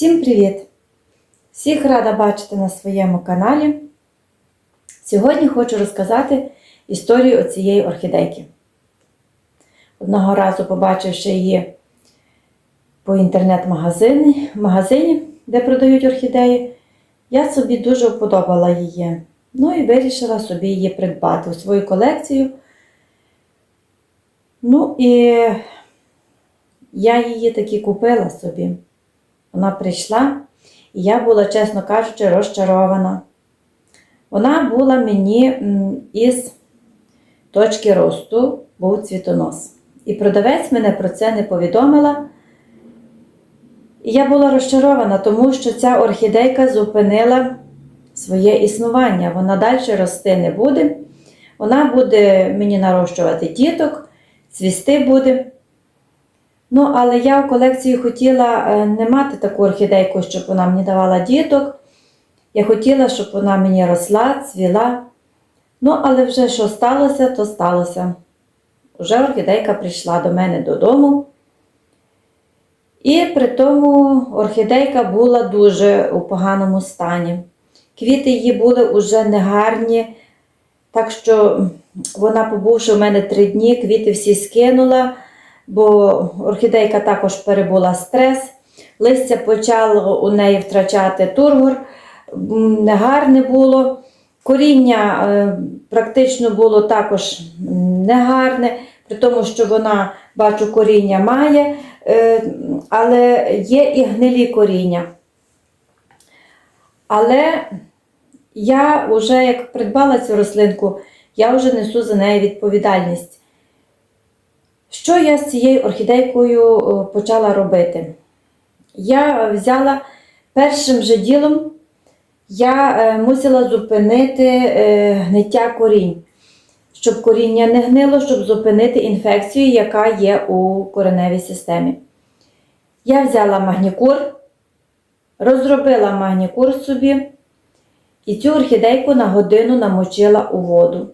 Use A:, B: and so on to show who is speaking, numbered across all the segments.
A: Всім привіт! Всіх рада бачити на своєму каналі. Сьогодні хочу розказати історію цієї орхідейки. Одного разу, побачивши її по інтернет-магазині, магазині, де продають орхідеї, я собі дуже вподобала її. Ну і вирішила собі її придбати у свою колекцію. Ну і я її таки купила собі. Вона прийшла, і я була, чесно кажучи, розчарована. Вона була мені із точки росту, був цвітонос. І продавець мене про це не повідомила. І я була розчарована, тому що ця орхідейка зупинила своє існування. Вона далі рости не буде. Вона буде мені нарощувати діток, цвісти буде. Ну, але я в колекції хотіла е, не мати таку орхідейку, щоб вона мені давала діток. Я хотіла, щоб вона мені росла, цвіла. Ну, але вже що сталося, то сталося. Уже орхідейка прийшла до мене додому. І при тому орхідейка була дуже у поганому стані. Квіти її були уже негарні, так що вона, побувши у мене три дні, квіти всі скинула бо орхідейка також перебула стрес, листя почало у неї втрачати тургор, негарне було. Коріння е, практично було також негарне, при тому, що вона, бачу, коріння має, е, але є і гнилі коріння. Але я вже як придбала цю рослинку, я вже несу за неї відповідальність. Що я з цією орхідейкою е, почала робити? Я взяла першим же ділом, я е, мусила зупинити е, гниття корінь, щоб коріння не гнило, щоб зупинити інфекцію, яка є у кореневій системі. Я взяла магнікур, розробила магнікур собі і цю орхідейку на годину намочила у воду.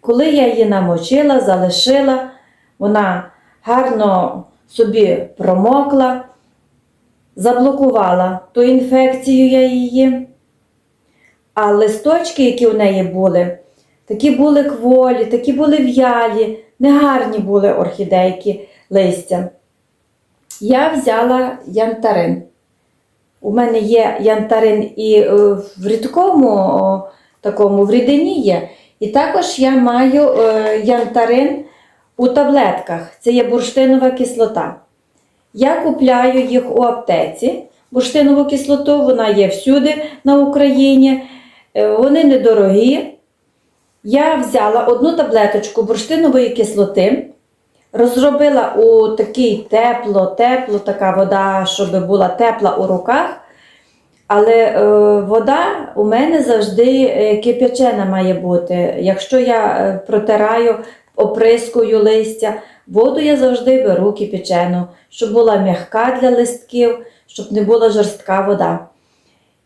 A: Коли я її намочила, залишила, вона гарно собі промокла, заблокувала ту інфекцію я її. А листочки, які в неї були, такі були кволі, такі були в'ялі, негарні були орхідейки листя. Я взяла янтарин. У мене є янтарин і е, в рідкому такому в рідині є. І також я маю е, янтарин у таблетках. Це є бурштинова кислота. Я купляю їх у аптеці. Бурштинову кислоту, вона є всюди на Україні. Е, Вони недорогі. Я взяла одну таблеточку бурштинової кислоти, розробила у такий тепло, тепло, така вода, щоб була тепла у руках. Але е, вода у мене завжди е, кип'ячена має бути. Якщо я е, протираю оприскую листя, воду я завжди беру кипячену, щоб була м'яка для листків, щоб не була жорстка вода.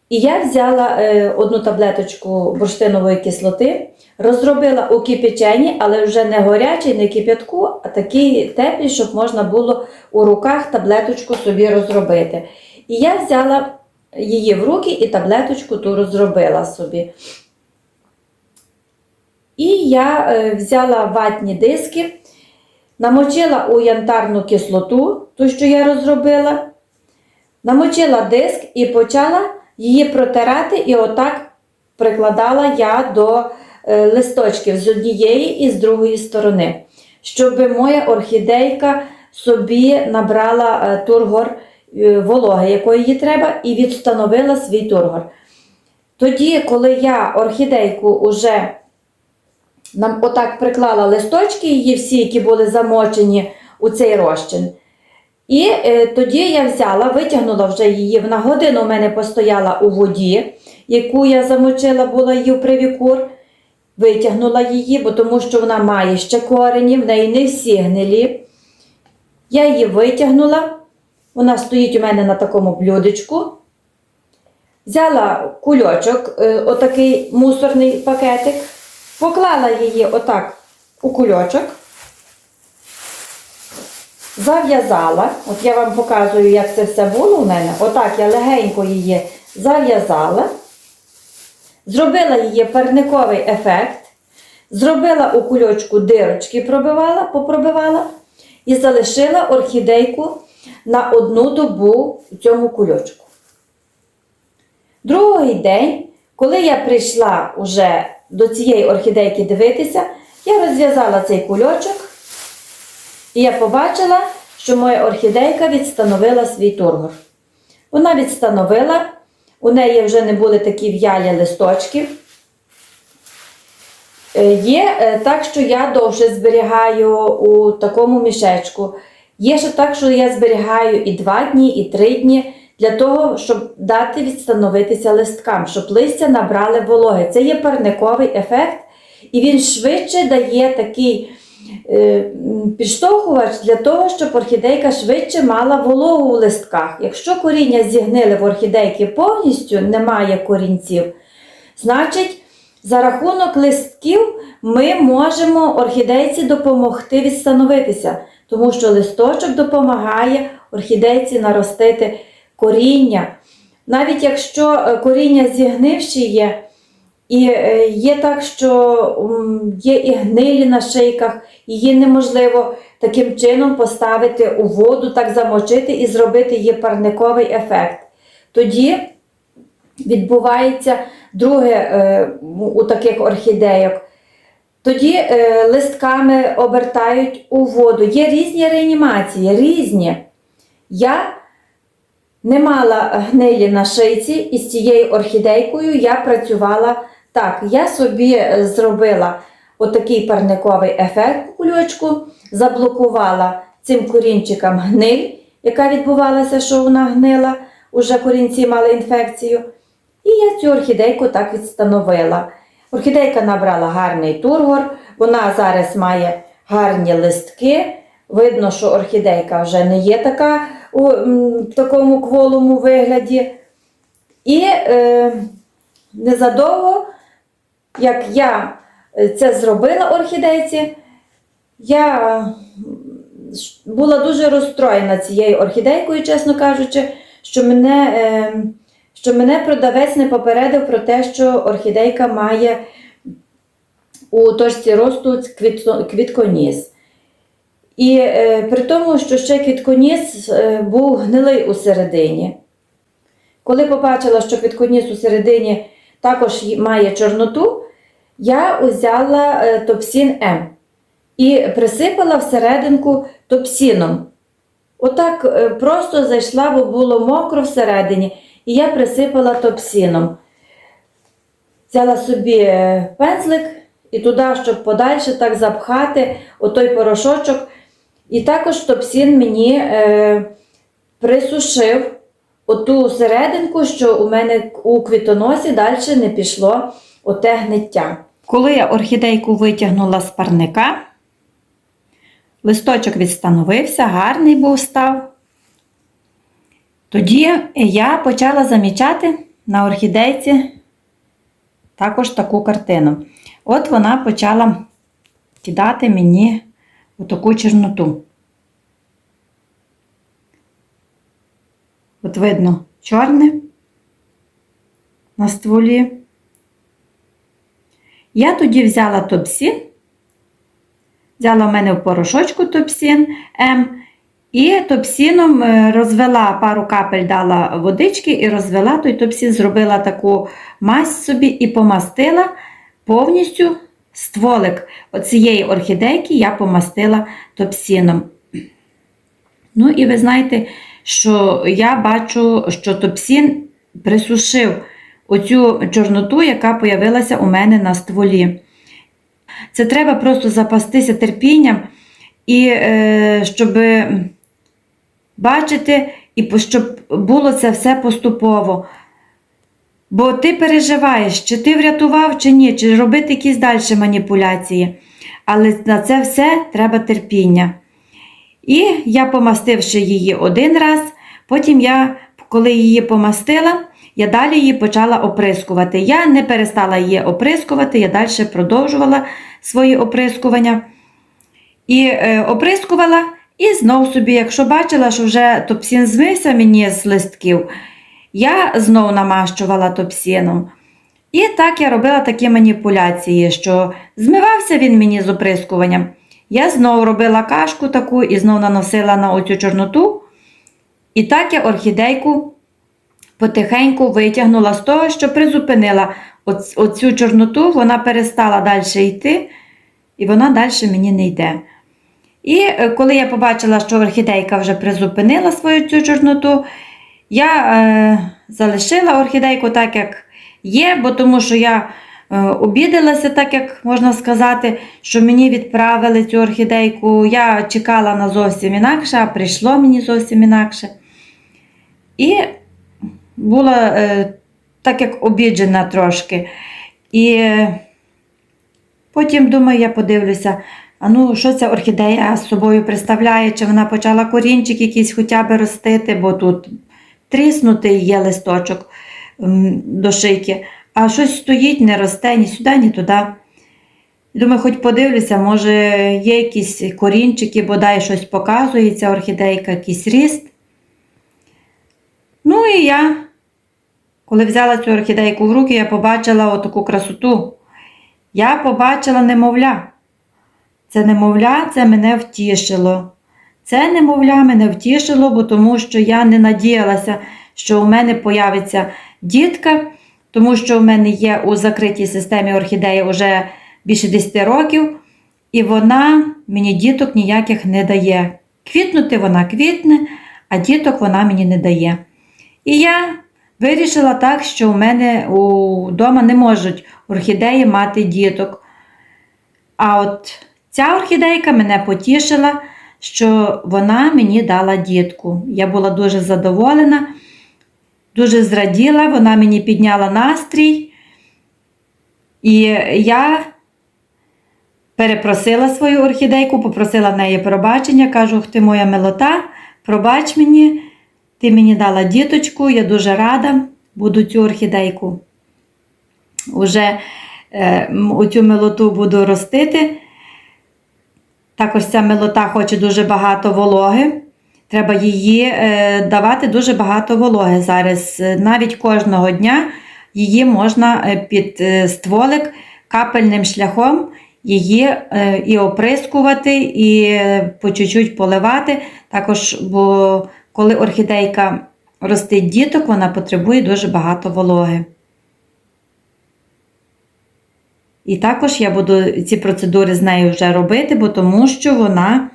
A: І я взяла е, одну таблеточку бурштинової кислоти, розробила у кипячені, але вже не горячий, не кип'ятку, а такий теплий, щоб можна було у руках таблеточку собі розробити. І я взяла її в руки і таблеточку ту розробила собі. І я е, взяла ватні диски, намочила у янтарну кислоту, ту, що я розробила, намочила диск і почала її протирати, і отак прикладала я до е, листочків з однієї і з другої сторони, щоб моя орхідейка собі набрала е, тургор вологи, якої їй треба, і відстановила свій тургор. Тоді, коли я орхідейку уже нам отак приклала листочки, її всі, які були замочені у цей розчин. І е, тоді я взяла, витягнула вже її, вона годину у мене постояла у воді, яку я замочила була її в привікур. Витягнула її, бо тому що вона має ще корені, в неї не всі гнилі. Я її витягнула, вона стоїть у мене на такому блюдечку. Взяла кульочок, е, отакий мусорний пакетик, поклала її отак у кульочок, зав'язала. От я вам показую, як це все було у мене. Отак я легенько її зав'язала. Зробила її парниковий ефект. Зробила у кульочку дирочки, пробивала, попробивала і залишила орхідейку на одну добу у цьому кульочку. Другий день, коли я прийшла уже до цієї орхідейки дивитися, я розв'язала цей кульочок, і я побачила, що моя орхідейка відстановила свій тургор. Вона відстановила, у неї вже не були такі в'ялі листочки. Е, Є е, так, що я довше зберігаю у такому мішечку. Є ще так, що я зберігаю і 2 дні, і 3 дні для того, щоб дати відстановитися листкам, щоб листя набрали вологи. Це є парниковий ефект, і він швидше дає такий е, підштовхувач для того, щоб орхідейка швидше мала вологу у листках. Якщо коріння зігнили в орхідейки повністю, немає корінців, значить за рахунок листків ми можемо орхідейці допомогти відстановитися, тому що листочок допомагає орхідейці наростити коріння. Навіть якщо е, коріння зігнивші є, і е, є так, що є і гнилі на шийках, її неможливо таким чином поставити у воду, так замочити і зробити її парниковий ефект. Тоді відбувається друге е, у таких орхідейок. Тоді листками обертають у воду. Є різні реанімації, різні. Я не мала гнилі на шийці і з цією орхідейкою я працювала так. Я собі е, зробила отакий парниковий ефект у кульочку, заблокувала цим корінчикам гниль, яка відбувалася, що вона гнила, уже корінці мали інфекцію. І я цю орхідейку так відстановила. Орхідейка набрала гарний тургор, вона зараз має гарні листки. Видно, що орхідейка вже не є така у такому кволому вигляді. І е, незадовго, як я е, це зробила орхідейці, я була дуже розстроєна цією орхідейкою, чесно кажучи, що мене, е, що мене продавець не попередив про те, що орхідейка має у точці росту квітко- квітконіс. І е, при тому, що ще квітконіс е, був гнилий у середині. Коли побачила, що квітконіс у середині також має чорноту, я узяла е, топсін М і присипала всерединку топсіном. Отак е, просто зайшла, бо було мокро всередині, і я присипала топсіном. Взяла собі е, пензлик і туди, щоб подальше так запхати отой порошочок. І також топсін мені е, присушив оту серединку, що у мене у квітоносі далі не пішло оте гниття. Коли я орхідейку витягнула з парника, листочок відстановився, гарний був став. Тоді я почала замічати на орхідейці також таку картину. От вона почала кидати мені отаку чорноту. От видно чорне на стволі. Я тоді взяла топсін, взяла в мене в порошочку топсін М, і топсіном е, розвела пару капель дала водички і розвела той топсін, зробила таку мазь собі і помастила повністю стволик оцієї орхідейки я помастила топсіном. Ну, і ви знаєте, що я бачу, що топсін присушив оцю чорноту, яка появилася у мене на стволі. Це треба просто запастися терпінням, і е, щоб бачити, і щоб було це все поступово. Бо ти переживаєш, чи ти врятував, чи ні, чи робити якісь далі маніпуляції. Але на це все треба терпіння. І я, помастивши її один раз, потім я, коли її помастила, я далі її почала оприскувати. Я не перестала її оприскувати, я далі продовжувала свої оприскування. І е, оприскувала, І знов собі, якщо бачила, що вже топсін змився мені з листків, я знов намащувала топсіном. І так я робила такі маніпуляції, що змивався він мені з оприскуванням. Я знов робила кашку таку і знов наносила на оцю чорноту. І так я орхідейку потихеньку витягнула з того, що призупинила оц- оцю чорноту, вона перестала далі йти, і вона далі мені не йде. І е, коли я побачила, що орхідейка вже призупинила свою цю чорноту, я е, залишила орхідейку так, як є, бо тому що я е, обідалася, так як можна сказати, що мені відправили цю орхідейку. Я чекала на зовсім інакше, а прийшло мені зовсім інакше. І була е, так як обіджена трошки. І е, потім, думаю, я подивлюся, а ну, що ця орхідея з собою представляє, чи вона почала корінчик якийсь хоча б ростити, бо тут тріснутий є листочок до шийки, а щось стоїть, не росте ні сюди, ні туди. Думаю, хоч подивлюся, може є якісь корінчики, бодай щось показує ця орхідейка, якийсь ріст. Ну і я, коли взяла цю орхідейку в руки, я побачила отаку красоту. Я побачила немовля. Це немовля, це мене втішило. Це немовля мене втішило, бо тому що я не надіялася, що у мене появиться дітка, тому що в мене є у закритій системі орхідеї вже більше 10 років, і вона мені діток ніяких не дає. Квітнути вона квітне, а діток вона мені не дає. І я вирішила так, що у мене вдома не можуть орхідеї мати діток. А от ця орхідейка мене потішила, що вона мені дала дітку. Я була дуже задоволена, дуже зраділа, вона мені підняла настрій. І я перепросила свою орхідейку, попросила в неї пробачення, кажу, ти моя милота, пробач мені, ти мені дала діточку, я дуже рада, буду цю орхідейку. Уже е, м, оцю милоту буду ростити. Також ця милота хоче дуже багато вологи. Треба її е, давати дуже багато вологи зараз. Е, Навіть кожного дня її можна е, під стволик капельним шляхом її і оприскувати, і по чуть-чуть поливати. Також, бо коли орхідейка ростить діток, вона потребує дуже багато вологи. І також я буду ці процедури з нею вже робити, бо тому що вона,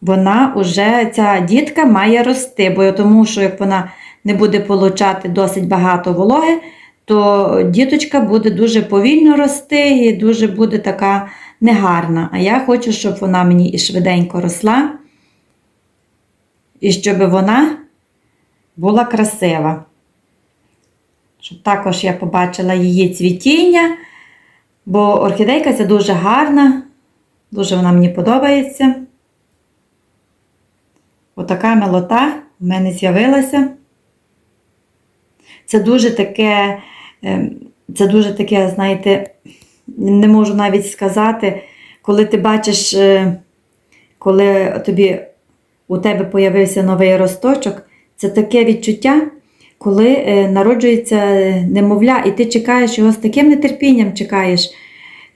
A: вона вже, ця дітка має рости, бо тому що як вона не буде получати досить багато вологи, то діточка буде дуже повільно рости і дуже буде така негарна. А я хочу, щоб вона мені і швиденько росла, і щоб вона була красива. Щоб також я побачила її цвітіння. Бо орхідейка ця дуже гарна, дуже вона мені подобається. Отака милота в мене з'явилася. Це дуже таке, ем, це дуже таке, знаєте, не можу навіть сказати, коли ти бачиш, е, коли тобі у тебе появився новий росточок, це таке відчуття, коли е, народжується немовля, і ти чекаєш його з таким нетерпінням чекаєш.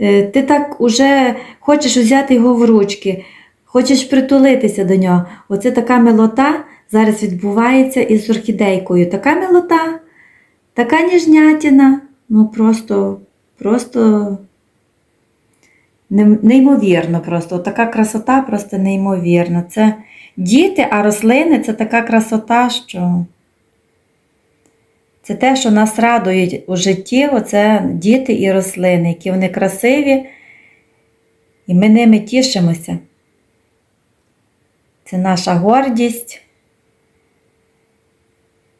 A: Е, Ти так уже хочеш взяти його в ручки, хочеш притулитися до нього. Оце така милота зараз відбувається із орхідейкою. Така милота, така ніжнятіна, ну просто, просто неймовірно просто. Така красота просто неймовірна. Це діти, а рослини це така красота, що. Це те, що нас радують у житті, оце діти і рослини, які вони красиві, і ми ними тішимося. Це наша гордість.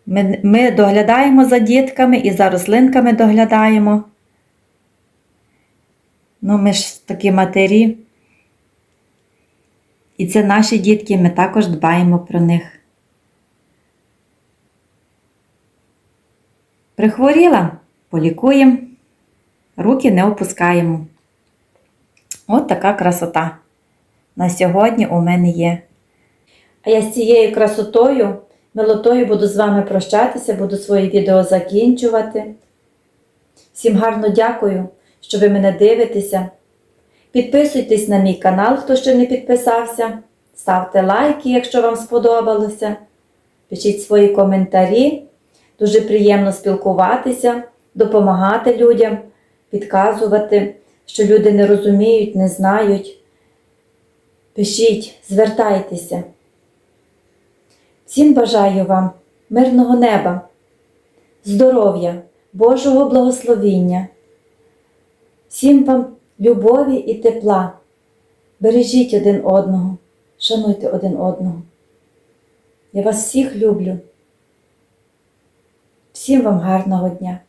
A: Ми, ми доглядаємо за дітками і за рослинками доглядаємо. Ну, ми ж такі матері. І це наші дітки, ми також дбаємо про них. Прихворіла, полікуємо, руки не опускаємо. От така красота. На сьогодні у мене є А я з цією красотою, милотою буду з вами прощатися, буду своє відео закінчувати. Всім гарно дякую, що ви мене дивитеся. Підписуйтесь на мій канал, хто ще не підписався. Ставте лайки, якщо вам сподобалося. Пишіть свої коментарі. Дуже приємно спілкуватися, допомагати людям, підказувати, що люди не розуміють, не знають. Пишіть, звертайтеся. Всім бажаю вам мирного неба, здоров'я, Божого благословіння. Всім вам любові і тепла. Бережіть один одного, шануйте один одного. Я вас всіх люблю. Всім вам гарного дня!